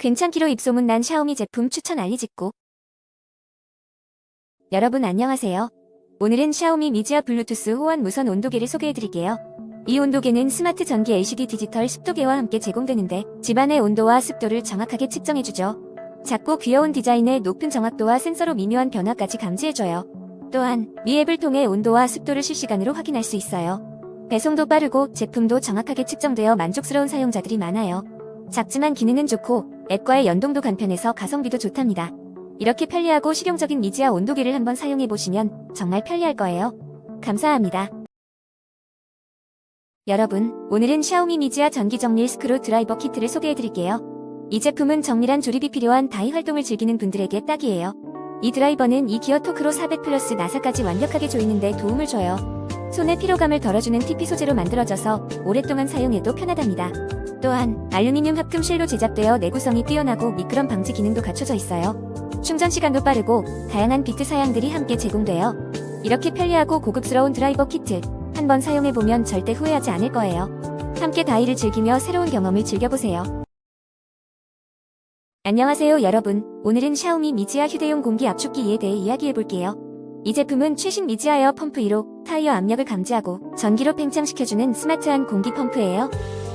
괜찮기로 입소문 난 샤오미 제품 추천 알리 짓고 여러분 안녕하세요. 오늘은 샤오미 미지아 블루투스 호환 무선 온도계를 소개해드릴게요. 이 온도계는 스마트 전기 LCD 디지털 습도계와 함께 제공되는데 집안의 온도와 습도를 정확하게 측정해주죠. 작고 귀여운 디자인에 높은 정확도와 센서로 미묘한 변화까지 감지해줘요. 또한 미 앱을 통해 온도와 습도를 실시간으로 확인할 수 있어요. 배송도 빠르고 제품도 정확하게 측정되어 만족스러운 사용자들이 많아요. 작지만 기능은 좋고 앱과의 연동도 간편해서 가성비도 좋답니다. 이렇게 편리하고 실용적인 미지아 온도계를 한번 사용해보시면 정말 편리할 거예요. 감사합니다. 여러분, 오늘은 샤오미 미지아 전기 정릴 스크루 드라이버 키트를 소개해드릴게요. 이 제품은 정밀한 조립이 필요한 다이 활동을 즐기는 분들에게 딱이에요. 이 드라이버는 이 기어 토크로 400 플러스 나사까지 완벽하게 조이는데 도움을 줘요. 손의 피로감을 덜어주는 TP 소재로 만들어져서 오랫동안 사용해도 편하답니다. 또한 알루미늄 합금 실로 제작되어 내구성이 뛰어나고 미끄럼 방지 기능도 갖춰져 있어요. 충전 시간도 빠르고 다양한 비트 사양들이 함께 제공돼요. 이렇게 편리하고 고급스러운 드라이버 키트 한번 사용해보면 절대 후회하지 않을 거예요. 함께 다이를 즐기며 새로운 경험을 즐겨보세요. 안녕하세요 여러분. 오늘은 샤오미 미지아 휴대용 공기 압축기에 대해 이야기해볼게요. 이 제품은 최신 미지아 에어 펌프 2로 타이어 압력을 감지하고 전기로 팽창시켜주는 스마트한 공기 펌프예요.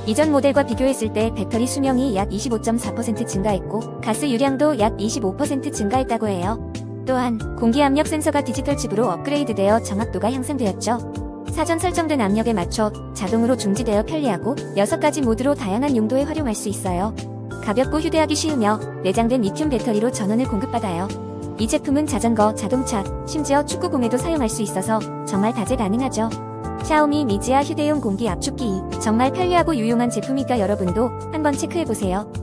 이전 모델과 비교했을 때 배터리 수명이 약 25.4% 증가했고 가스 유량도 약 25% 증가했다고 해요. 또한 공기 압력 센서가 디지털 칩으로 업그레이드되어 정확도가 향상되었죠. 사전 설정된 압력에 맞춰 자동으로 중지되어 편리하고 6가지 모드로 다양한 용도에 활용할 수 있어요. 가볍고 휴대하기 쉬우며 내장된 리튬 배터리로 전원을 공급받아요. 이 제품은 자전거, 자동차, 심지어 축구공에도 사용할 수 있어서 정말 다재다능하죠. 샤오미 미지아 휴대용 공기 압축기 정말 편리하고 유용한 제품이니까 여러분도 한번 체크해보세요.